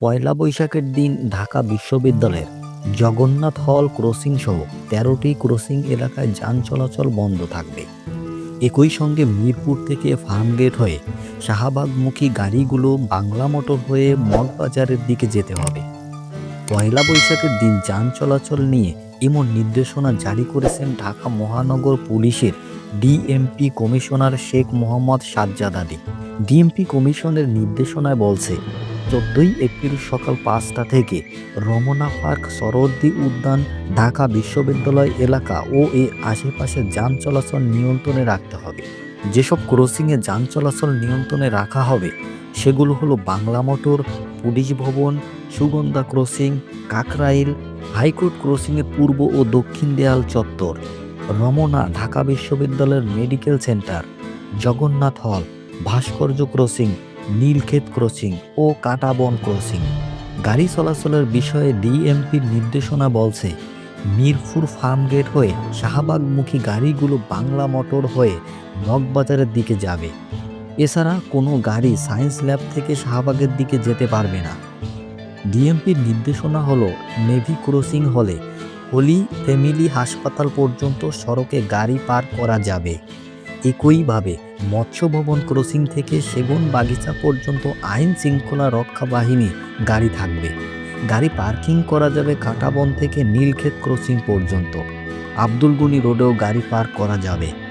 পয়লা বৈশাখের দিন ঢাকা বিশ্ববিদ্যালয়ের জগন্নাথ হল ক্রসিং সহ তেরোটি ক্রসিং এলাকায় যান চলাচল বন্ধ থাকবে। একই সঙ্গে মিরপুর থেকে ফার্মগেট হয়ে শাহবাগমুখী গাড়িগুলো বাংলা মোটর হয়ে মগবাজারের দিকে যেতে হবে। পয়লা বৈশাখের দিন যান চলাচল নিয়ে এমন নির্দেশনা জারি করেছেন ঢাকা মহানগর পুলিশের DMP commissioner Sheikh Mohammad Sajjad Ali. DMP কমিশনের নির্দেশনায় বলছে চোদ্দই এপ্রিল সকাল পাঁচটা থেকে রমনা পার্ক সরদ্দি উদ্যান, ঢাকা বিশ্ববিদ্যালয় এলাকা ও এর আশেপাশে যান চলাচল নিয়ন্ত্রণে রাখতে হবে। যেসব ক্রসিংয়ে যান চলাচল নিয়ন্ত্রণে রাখা হবে, সেগুলো হলো বাংলা মোটর, পুলিশ ভবন, Sugandha crossing, Kakrail, high court ক্রসিংয়ের পূর্ব ও দক্ষিণ দেয়াল চত্বর, রমনা ঢাকা বিশ্ববিদ্যালয়ের মেডিকেল সেন্টার, জগন্নাথ হল, ভাস্কর্য ক্রসিং নীলক্ষেত ক্রসিং ও কাটাবন ক্রসিং। গাড়ি চলাচলের বিষয়ে ডিএমপির নির্দেশনা বলছে, মিরপুর ফার্মগেট হয়ে শাহবাগমুখী গাড়িগুলো বাংলা মোটর হয়ে মগবাজারের দিকে যাবে। এছাড়া কোনো গাড়ি সায়েন্স ল্যাব থেকে শাহবাগের দিকে যেতে পারবে না। ডিএমপির নির্দেশনা হলো, নেভি ক্রসিং হলে হোলি ফ্যামিলি হাসপাতাল পর্যন্ত সড়কে গাড়ি পার করা যাবে। একইভাবে মৎস্য ভবন ক্রসিং থেকে সেগুন বাগিচা পর্যন্ত আইন শৃঙ্খলা রক্ষা বাহিনী গাড়ি থাকবে। গাড়ি পার্কিং করা যাবে কাটাবন থেকে নীলক্ষেত ক্রসিং পর্যন্ত। আব্দুল গনি রোডেও গাড়ি পার্ক করা যাবে।